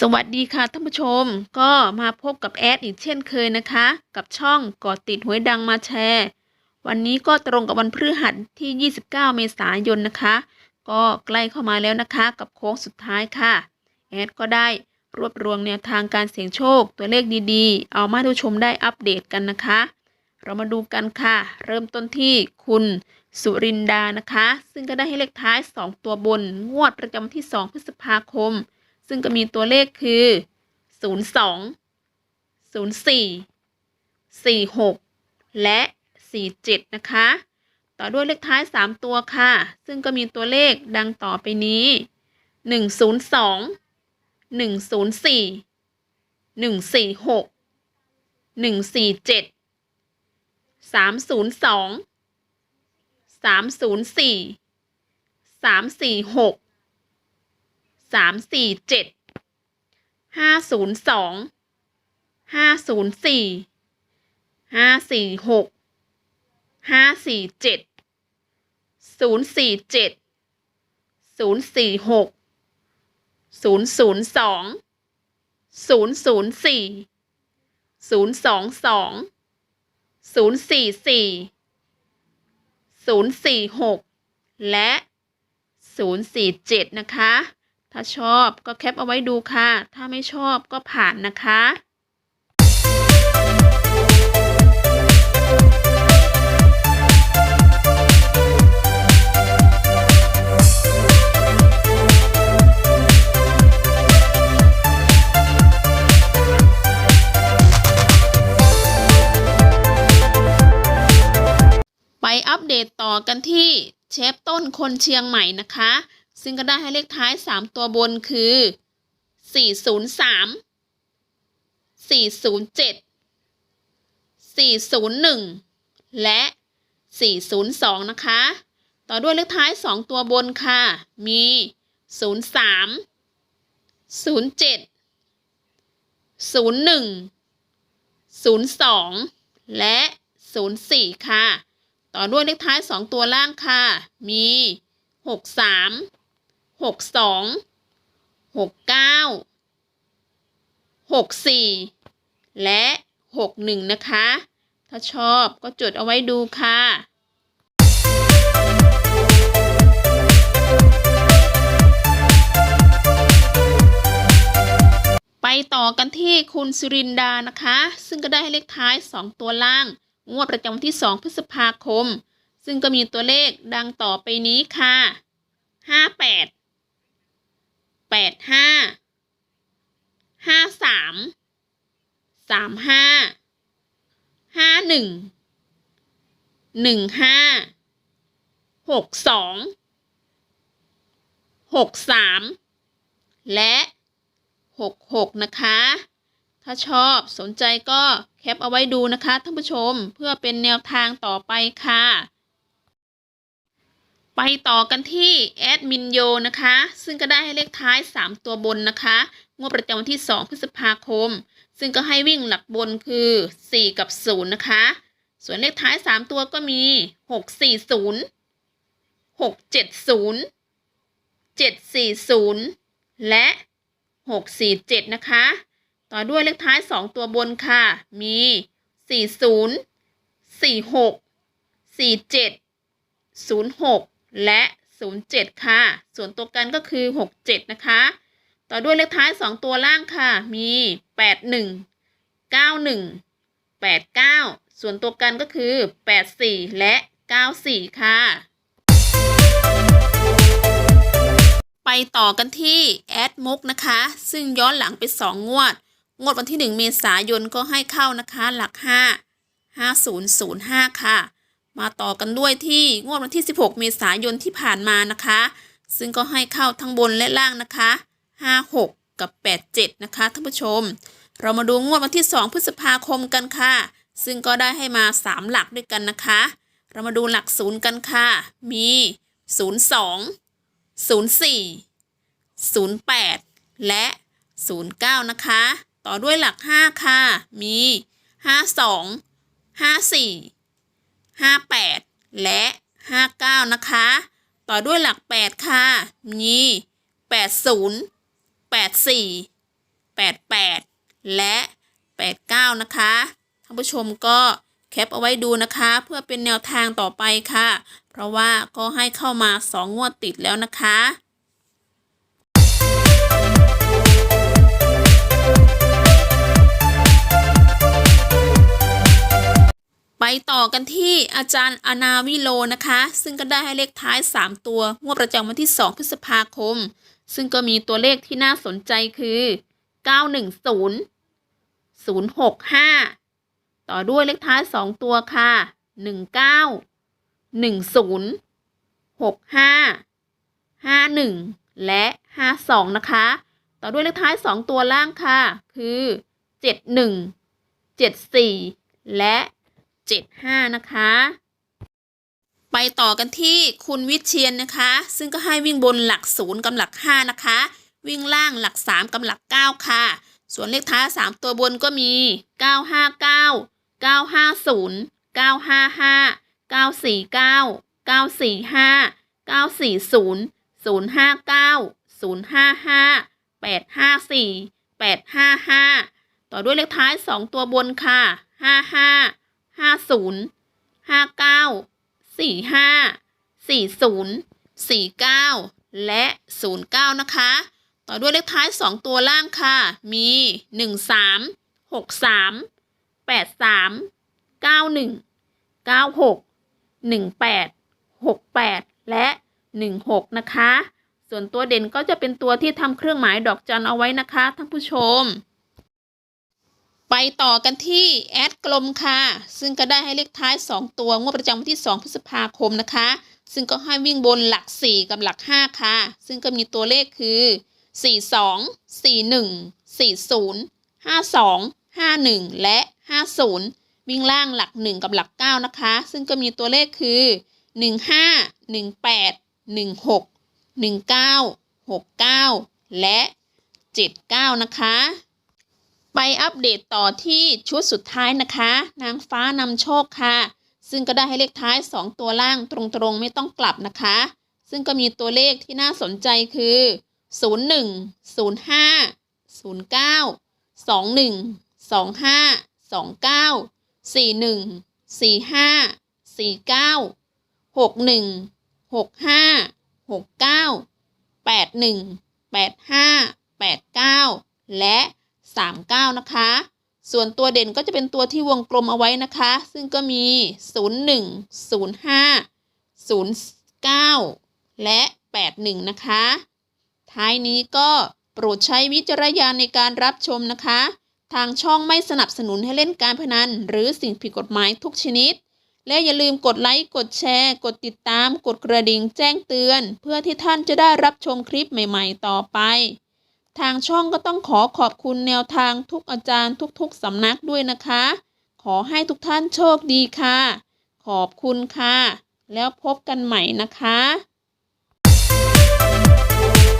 สวัสดีค่ะท่านผู้ชม ก็มาพบกับแอดอีกเช่นเคยนะคะ กับช่องกอดติดหวยดังมาแชร์ วันนี้ก็ตรงกับวันพฤหัสที่ 29 เมษายนนะคะ ก็ใกล้เข้ามาแล้วนะคะ กับโค้งสุดท้ายค่ะ แอดก็ได้รวบรวมแนวทางการเสี่ยงโชคตัวเลขดีๆ เอามาให้ผู้ชมได้อัปเดตกันนะคะ เรามาดูกันค่ะ เริ่มต้นที่คุณสุรินดานะคะ ซึ่งก็ได้ให้เลขท้าย 2 ตัวบน งวดประจำวันที่ 2 พฤษภาคม ซึ่งก็มีตัวเลขคือ 02 04 46 และ 47 นะคะ ต่อด้วยเลขท้าย 3 ตัวค่ะ ซึ่งก็มีตัวเลขดังต่อไปนี้ 102 104 146 147 302 304 346 สามสี่เจ็ดห้าศูนย์สองห้าศูนย์สี่ห้าสี่หกห้าสี่เจ็ดศูนย์สี่เจ็ดศูนย์สี่หกศูนย์ศูนย์สองศูนย์ศูนย์สี่ศูนย์สองสองศูนย์สี่สี่ศูนย์สี่หกและศูนย์สี่เจ็ดนะคะ ถ้าชอบก็แคปเอาไว้ดูค่ะ ถ้าไม่ชอบก็ผ่านนะคะไปอัปเดตต่อกันที่เชฟต้นคนเชียงใหม่นะคะ ซึ่งก็ได้ให้เลขท้าย 3 ตัวบนคือ 403 407 401 และ 402 นะคะ ต่อด้วยเลขท้าย 2 ตัวบนค่ะ มี 03 07 01 02 และ 04 ค่ะ ต่อด้วยเลขท้าย 2 ตัวล่างค่ะ มี 63 หกสองหกเก้าหกสี่และหกหนึ่งนะคะ ถ้าชอบก็จดเอาไว้ดูค่ะไปต่อกันที่คุณสุรินดานะคะ ซึ่งก็ได้เลขท้าย 2 ตัวล่าง งวดประจำวันที่ 2 พฤษภาคม ซึ่งก็มีตัวเลขดังต่อไปนี้ค่ะห้า แปดห้าห้าสามสามห้าห้าหนึ่งหนึ่งห้าหกสองหกสามและหกหกนะคะ ถ้าชอบสนใจก็แคปเอาไว้ดูนะคะท่านผู้ชมเพื่อเป็นแนวทางต่อไปค่ะ ไปต่อกันที่แอดมินโยนะคะ ซึ่งก็ได้ให้เลขท้าย 3 ตัวบนนะคะงวดประจำวันที่ 2 พฤษภาคม ซึ่งก็ให้วิ่งหลักบนคือ 4 กับ 0 นะคะ ส่วนเลขท้าย 3 ตัวก็มี 640 670 740 และ 647 นะคะ ต่อด้วยเลขท้าย 2 ตัวบนค่ะ มี 40 46 47 06 และ 07 ค่ะ ส่วนตัวกันก็คือ 67 นะคะ ต่อด้วยเลขท้าย 2 ตัวล่างค่ะ มี 81 91 89 ส่วนตัวกันก็คือ 84 และ 94 ค่ะ ไปต่อกันที่แอดมุกนะคะ ซึ่งย้อนหลังไป 2 งวด งวดวันที่ 1 เมษายนก็ให้เข้านะคะ หลัก 5 5005 ค่ะ มาต่อกันด้วยที่งวดวันที่ 16 เมษายนที่ผ่านมานะคะ ซึ่งก็ให้เข้าทั้งบนและล่างนะคะ 56 กับ 87 นะคะท่านผู้ชม เรามาดูงวดวันที่ 2 พฤษภาคมกันค่ะ ซึ่งก็ได้ให้มา 3 หลักด้วยกันนะคะ เรามาดูหลักศูนย์กันค่ะ มี 02 04 08 และ 09 นะคะ ต่อด้วยหลัก 5 ค่ะ มี 52 54 58 และ 59 นะคะ ต่อด้วยหลัก 8 ค่ะ มี 80 84 88 และ 89 นะคะท่านผู้ชมก็แคปเอาไว้ดูนะคะ เพื่อเป็นแนวทางต่อไปค่ะ เพราะว่าก็ให้เข้ามา 2 งวดติดแล้วนะคะ ไปต่อกันที่อาจารย์อนาวิโลนะคะ ซึ่งก็ได้ให้เลขท้าย 3 ตัวงวดประจำวันที่ 2 พฤษภาคม ซึ่งก็มีตัวเลขที่น่าสนใจคือ 910 065 ต่อด้วยเลขท้าย 2 ตัวค่ะ 19 10 65 51 และ 52 นะคะ ต่อด้วยเลขท้าย 2 ตัวล่างค่ะ คือ 71 74 และ 75 นะคะ ไปต่อกันที่คุณวิเชียนนะคะ ซึ่งก็ให้วิ่งบนหลัก 0กับหลัก 5 นะคะ วิ่งล่างหลัก 3กับหลัก 9 ค่ะ ส่วนเลขท้าย 3 ตัวบนก็มี 959 950 955 949 945 940 059 055 854 855 ต่อด้วยเลขท้าย 2 ตัวบนค่ะ 55 50 59 45 40 49และ09นะคะ ต่อด้วยเลขท้าย2ตัวล่างค่ะ มี13 63 83 91 96 18 68และ16นะคะ ส่วนตัวเด่นก็จะเป็นตัวที่ทำเครื่องหมายดอกจันเอาไว้นะคะท่านผู้ชม ไปต่อกันที่แอดกลมค่ะ ซึ่งก็ได้ให้เลขท้าย 2 ตัวงวดประจำวันที่ 2 พฤษภาคมนะคะ ซึ่งก็ให้วิ่งบนหลัก 4 กับหลัก 5 ค่ะ ซึ่งก็มีตัวเลขคือ 42 41 40 52 51 และ 50 วิ่งล่างหลัก 1 กับหลัก 9 นะคะ ซึ่งก็มีตัวเลขคือ 15 18 16 19 69 และ 79 นะคะ ไปอัปเดตต่อที่ชุดสุดท้ายนะคะ นางฟ้านำโชคค่ะ ซึ่งก็ได้ให้เลขท้าย 2 ตัวล่างตรงๆ ไม่ต้องกลับนะคะ ซึ่งก็มีตัวเลขที่น่าสนใจคือ 01 05 09 21 25 29 41 45 49 61 65 69 81 85 89 และ 39 นะคะ ส่วนตัวเด่นก็จะเป็นตัวที่วงกลมเอาไว้นะคะ ซึ่งก็มี 01 05 09 และ 81 นะคะ ท้ายนี้ก็โปรดใช้วิจารณญาณในการรับชมนะคะ ทางช่องไม่สนับสนุนให้เล่นการพนัน หรือสิ่งผิดกฎหมายทุกชนิด และอย่าลืมกดไลค์ กดแชร์ กดติดตาม กดกระดิ่งแจ้งเตือน เพื่อที่ท่านจะได้รับชมคลิปใหม่ ๆ ต่อไป ทางช่องก็ต้องขอขอบคุณแนวทางทุกอาจารย์ทุกๆสำนักด้วยนะคะ ขอให้ทุกท่านโชคดีค่ะ ขอบคุณค่ะ แล้วพบกันใหม่นะคะ